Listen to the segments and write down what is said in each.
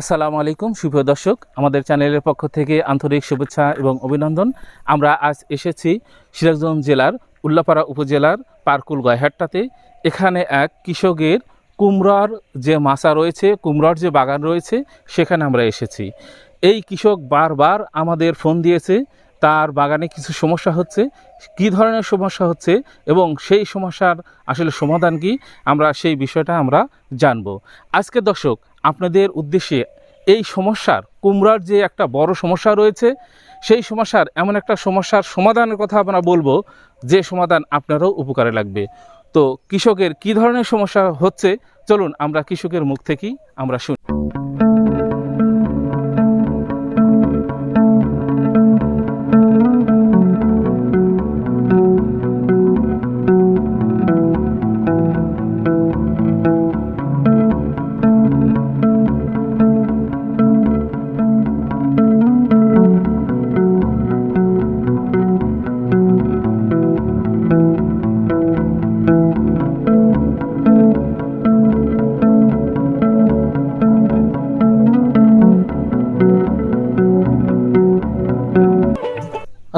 আসসালামু আলাইকুম শুভ দর্শক। আমাদের চ্যানেলের পক্ষ থেকে আন্তরিক শুভেচ্ছা এবং অভিনন্দন। আমরা আজ এসেছি সিরাজগঞ্জ জেলার উল্লাপাড়া উপজেলার পারকুল গয়হাটটাতে এখানে এক কৃষকের কুমড়ার যে মাছা রয়েছে, কুমড়ার যে বাগান রয়েছে, সেখানে আমরা এসেছি। এই কৃষক বারবার আমাদের ফোন দিয়েছে তার বাগানে কিছু সমস্যা হচ্ছে। কী ধরনের সমস্যা হচ্ছে এবং সেই সমস্যার আসলে সমাধান কি, আমরা সেই বিষয়টা আমরা জানব। আজকে দর্শক, আপনাদের উদ্দেশ্যে এই সমস্যার, কুমড়ার যে একটা বড় সমস্যা রয়েছে, সেই সমস্যার এমন একটা সমস্যার সমাধানের কথা আমরা বলব, যে সমাধান আপনারও উপকারে লাগবে। তো কৃষকের কি ধরনের সমস্যা হচ্ছে, চলুন আমরা কৃষকের মুখ থেকেই আমরা শুনি।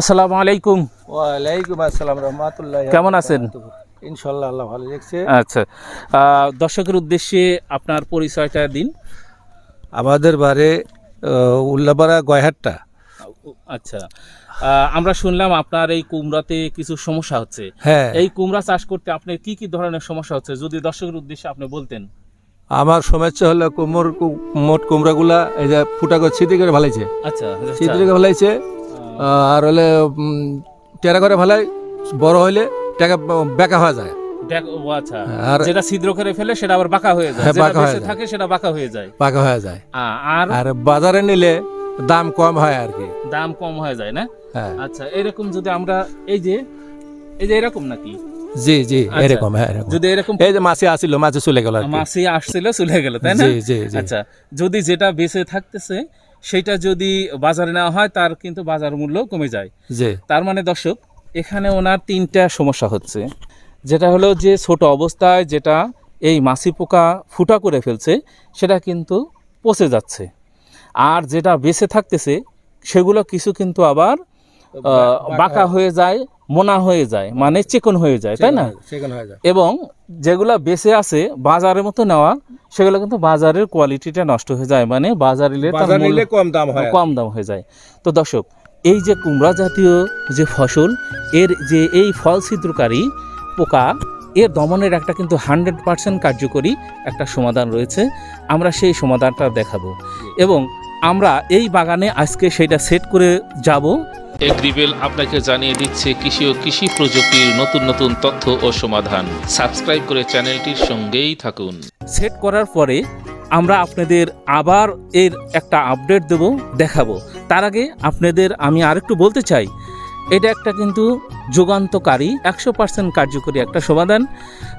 আসসালামু আলাইকুম। ওয়ালাইকুম আসসালাম রহমতুল্লাহ কেমন আছেন? ইনশাল্লাহ আল্লাহ ভালো দেখছে। আচ্ছা দর্শকের উদ্দেশ্যে আপনার পরিচয়টা দিন। আমাদের বারে আহ, উল্লাপাড়া গয়হাট্টা। আচ্ছা আমরা শুনলাম আপনার এই কুমড়াতে কিছু সমস্যা হচ্ছে। হ্যাঁ। এই কুমড়া চাষ করতে আপনার কি কি ধরনের সমস্যা হচ্ছে যদি দর্শকের উদ্দেশ্যে আপনি বলতেন। আমার সমস্যা হলো কুমোর মোট কুমড়াগুলা এই যে ফুটা করে ছিদ্রি করে ফেলাইছে আচ্ছা। ছিদ্রি করে ফেলাইছে আর হলে টেরা করে ফেলাই বড় হইলে টাকা বেকা হয়ে যায়। আচ্ছা। আর যেটা ছিদ্র করে ফেলে সেটা আবার বাঁকা হয়ে যায়। হ্যাঁ, যেটা বাঁকা বেঁচে থাকে সেটা বাঁকা হয়ে যায়। পাকা হয়ে যায়। আর? আর বাজারে নিলে দাম কম হয় আর কি। দাম কম হয়ে যায় না? হ্যাঁ। আচ্ছা এরকম যদি আমরা এই যে এই যে এরকম নাকি? জি জি আচ্ছা। এরকম হ্যাঁ যদি এরকম এই যে মাছি আসিল মাছি চলে গেল মাসি আসছিল চলে গেল তাই না? জি জি। আচ্ছা যদি যেটা বেঁচে থাকতেছে সেটা যদি বাজারে নেওয়া হয় তার কিন্তু বাজার মূল্য কমে যায়। যে তার মানে দর্শক এখানে ওনার তিনটা সমস্যা হচ্ছে। যেটা হলো যে ছোট অবস্থায় যেটা এই মাছি পোকা ফুটা করে ফেলছে সেটা কিন্তু পচে যাচ্ছে। আর যেটা বেঁচে থাকতেছে সেগুলো কিছু কিন্তু আবার বাঁকা হয়ে যায় মোনা হয়ে যায় মানে চিকন হয়ে যায় তাই না? হয়ে এবং যেগুলা বেঁচে আছে বাজারের মতো নেওয়া সেগুলো কিন্তু বাজারের কোয়ালিটিটা নষ্ট হয়ে যায় মানে বাজারে কম দাম হয় কম দাম হয়ে যায়। তো দর্শক এই যে কুমড়া জাতীয় যে ফসল এর যে এই ফল ছিদ্রকারী পোকা এর দমনের একটা কিন্তু হান্ড্রেড পার্সেন্ট কার্যকরী একটা সমাধান রয়েছে। আমরা সেই সমাধানটা দেখাবো। এবং আমরা এই বাগানে আজকে সেটা সেট করে যাব। এগ্রিবেল আপনাকে জানিয়ে দিচ্ছে কৃষি ও কৃষি প্রযুক্তির নতুন নতুন তথ্য ও সমাধান। সাবস্ক্রাইব করে চ্যানেলটির সঙ্গেই থাকুন। সেট করার পরে আমরা আপনাদের আবার এর একটা আপডেট দেব, দেখাবো। তার আগে আপনাদের আমি আরেকটু বলতে চাই, এটা একটা কিন্তু যুগান্তকারী, একশো পার্সেন্ট কার্যকরী একটা সমাধান।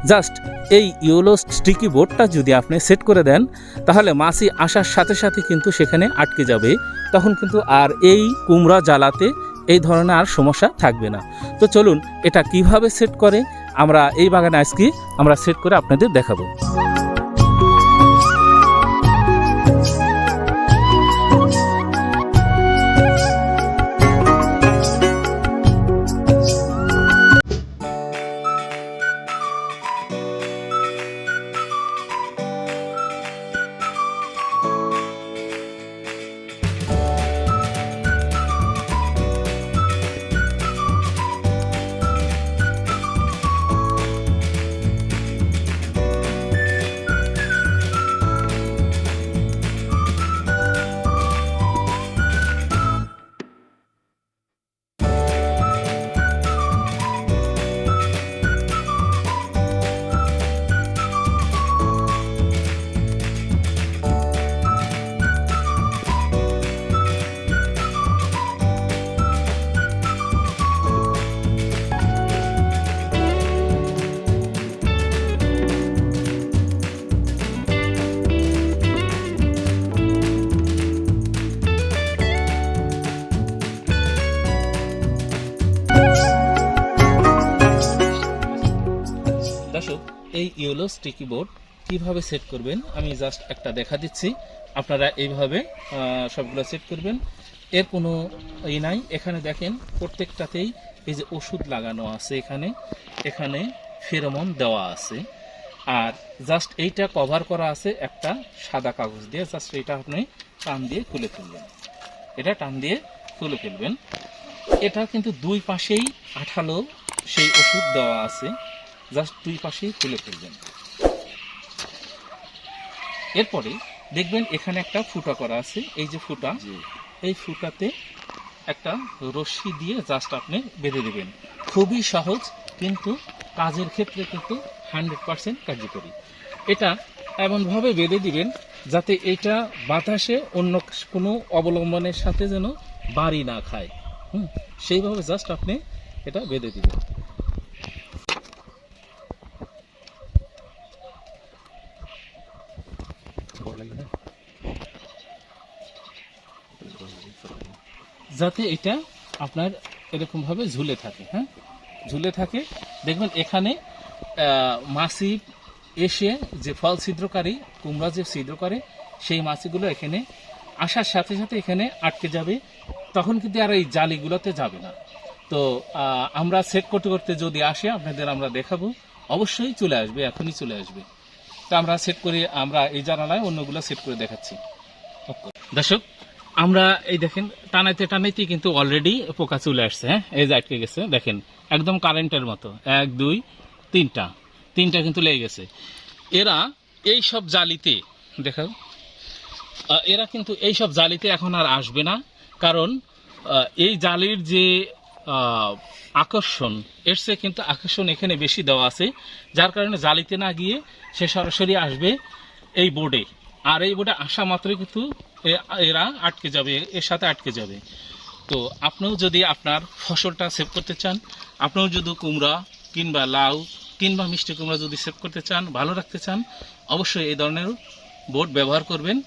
জাস্ট এই ইউলো স্টিকি বোর্ডটা যদি আপনি সেট করে দেন, তাহলে মাছি আসার সাথে সাথে কিন্তু সেখানে আটকে যাবে। তখন কিন্তু আর এই কুমড়া জ্বালাতে এই ধরনের আর সমস্যা থাকবে না। তো চলুন এটা কীভাবে সেট করে, আমরা এই বাগানে আজকে আমরা সেট করে আপনাদের দেখাবো। ইয়েলো স্টিকি বোর্ড কীভাবে সেট করবেন? আমি জাস্ট একটা দেখা দিচ্ছি। আপনারা এইভাবে সবগুলো সেট করবেন। এর কোনো ই নাই। এখানে দেখেন প্রত্যেকটাতেই এই যে ওষুধ লাগানো আছে এখানে। এখানে ফেরোমন দেওয়া আছে। আর জাস্ট এইটা কভার করা আছে একটা সাদা কাগজ দিয়ে। জাস্ট এটা আপনি টান দিয়ে খুলে ফেলবেন। এটা টান দিয়ে খুলে ফেলবেন। এটা কিন্তু দুই পাশেই আঠালো সেই ওষুধ দেওয়া আছে। জাস্ট দুই পাশেই খুলে ফেলবেন। এরপরে দেখবেন এখানে একটা ফুটা করা আছে এই যে ফুটা এই ফুটাতে একটা রশ্মি দিয়ে জাস্ট আপনি বেঁধে দেবেন। খুবই সহজ কিন্তু কাজের ক্ষেত্রে কিন্তু হান্ড্রেড পার্সেন্ট কার্যকরী। এটা এমনভাবে বেঁধে দিবেন যাতে এটা বাতাসে অন্য কোনো অবলম্বনের সাথে যেন বাড়ি না খায়। হুম সেইভাবে জাস্ট আপনি এটা বেঁধে দিবেন। যাতে এটা আপনার এরকমভাবে ঝুলে থাকে হ্যাঁ? ঝুলে থাকে। দেখবেন এখানে মাছি এসে যে ফল ছিদ্রকারী কুমড়া যে ছিদ্র করে, সেই মাছিগুলো এখানে আসার সাথে সাথে এখানে আটকে যাবে। তখন কিন্তু আর এই জালিগুলোতে যাবে না। তো আমরা সেট করতে করতে যদি আসে, আপনাদের আমরা দেখাবো। অবশ্যই চলে আসবে, এখনই চলে আসবে। তো আমরা সেট করে, আমরা এই জানালায় অন্যগুলো সেট করে দেখাচ্ছি। দর্শক, আমরা এই দেখেন, টানাইতে টানাইতে কিন্তু অলরেডি পোকা চলে আসছে হ্যাঁ? এই যে আটকে গেছে, দেখেন, একদম কারেন্টের মতো। এক, দুই, তিনটা। তিনটা কিন্তু লেগে গেছে। এরা এই সব জালিতে, দেখাও। এরা কিন্তু এই সব জালিতে এখন আর আসবে না, কারণ এই জালির যে আকর্ষণ। এর চেয়ে কিন্তু আকর্ষণ এখানে বেশি দেওয়া আছে, যার কারণে জালিতে না গিয়ে সে সরাসরি আসবে এই বোর্ডে আর এই বোর্ডে আসা মাত্রই কিন্তু এরা আটকে যাবে, এর সাথে আটকে যাবে। তো আপনিও যদি আপনার ফসলটা সেভ করতে চান, আপনিও যদি কুমড়া কিংবা লাউ কিংবা মিষ্টি কুমড়া যদি সেভ করতে চান, ভালো রাখতে চান, অবশ্যই এই ধরনের বোর্ড ব্যবহার করবেন।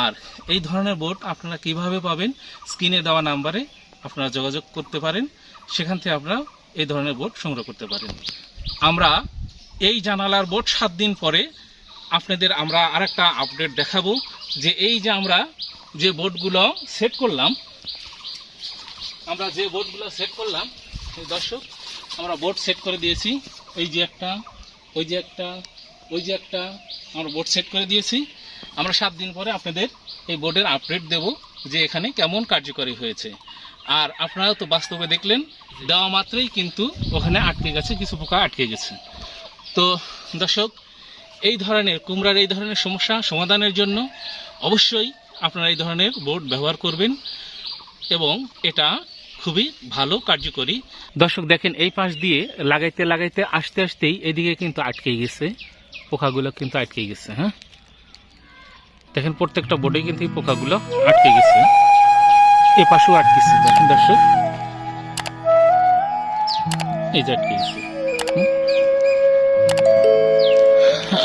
আর এই ধরনের বোর্ড আপনারা কীভাবে পাবেন, স্ক্রিনে দেওয়া নাম্বারে আপনারা যোগাযোগ করতে পারেন। সেখান থেকে আপনারা এই ধরনের বোর্ড সংগ্রহ করতে পারেন আমরা এই জানালার বোর্ড সাত দিন পরে আপনাদের আমরা আরেকটা আপডেট দেখাবো যে এই যে আমরা যে বোর্ডগুলো সেট করলাম, আমরা যে বোর্ডগুলো সেট করলাম দর্শক, আমরা বোর্ড সেট করে দিয়েছি। এই যে একটা, ওই যে একটা, ওই যে একটা, আমরা বোর্ড সেট করে দিয়েছি। আমরা সাত দিন পরে আপনাদের এই বোর্ডের আপডেট দেব যে এখানে কেমন কার্যকরী হয়েছে। আর আপনারা তো বাস্তবে দেখলেন, দেওয়া মাত্রই কিন্তু ওখানে আটকে গেছে, কিছু পোকা আটকে গেছে। তো দর্শক, এই ধরনের কুমড়ার এই ধরনের সমস্যা সমাধানের জন্য অবশ্যই আপনারা এই ধরনের বোর্ড ব্যবহার করবেন এবং এটা খুবই ভালো, কার্যকরী। দর্শক, দেখেন এই পাশ দিয়ে লাগাইতে লাগাইতে আস্তে আস্তেই এদিকে কিন্তু আটকে গেছে, পোকাগুলো কিন্তু আটকে গেছে হ্যাঁ? দেখেন প্রত্যেকটা বোর্ডে কিন্তু এই পোকাগুলো আটকে গেছে। এ পাশেও আটকেছে, দেখেন দর্শক। এই যে আটকে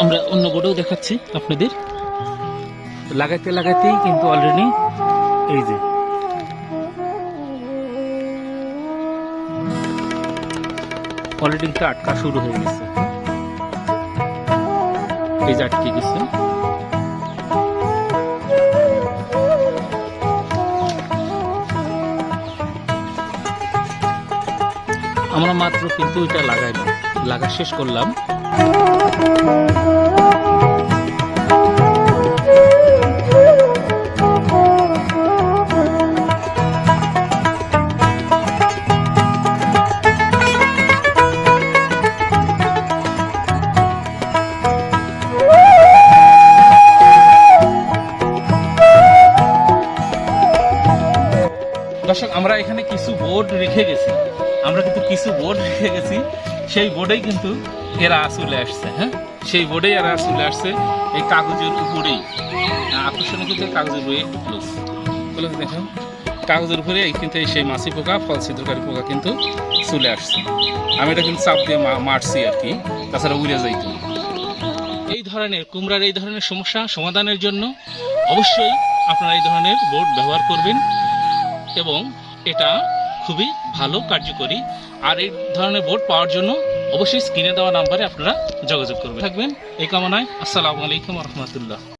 আমরা অন্য বোর্ডেও দেখাচ্ছি আপনাদের। লাগাইতে লাগাইতেই কিন্তু অলরেডি এই যে। অলরেডি কিন্তু আটকা শুরু হয়ে গেছে। এই যে আটকে গেছে। মাত্র কিন্তু এটা লাগাইলাম লাগা শেষ করলাম। গেছি সেই বোর্ডেই কিন্তু এরা চলে আসছে হ্যাঁ? সেই বোর্ডেই এরা চলে আসছে, এই কাগজের উপরেই। আকর্ষণ কিন্তু কাগজের উপরে ক্লোজ। ক্লোজ দেখুন কাগজের উপরে কিন্তু সেই মাছি পোকা, ফল ছিদ্রকারী পোকা কিন্তু চলে আসছে। আমি এটা কিন্তু চাপ দিয়ে মারছি আর কি, তাছাড়া উড়ে যাইতো এই ধরনের, কুমড়ার এই ধরনের সমস্যা সমাধানের জন্য অবশ্যই আপনারা এই ধরনের বোর্ড ব্যবহার করবেন এবং এটা খুবই ভালো, কার্যকরী। আর এই ধরনের বোর্ড পাওয়ার জন্য অবশ্যই স্ক্রিনে দেওয়া নাম্বারে আপনারা যোগাযোগ করবেন। থাকবেন এই কামনায়। আসসালামু আলাইকুম রহমতুল্লাহ।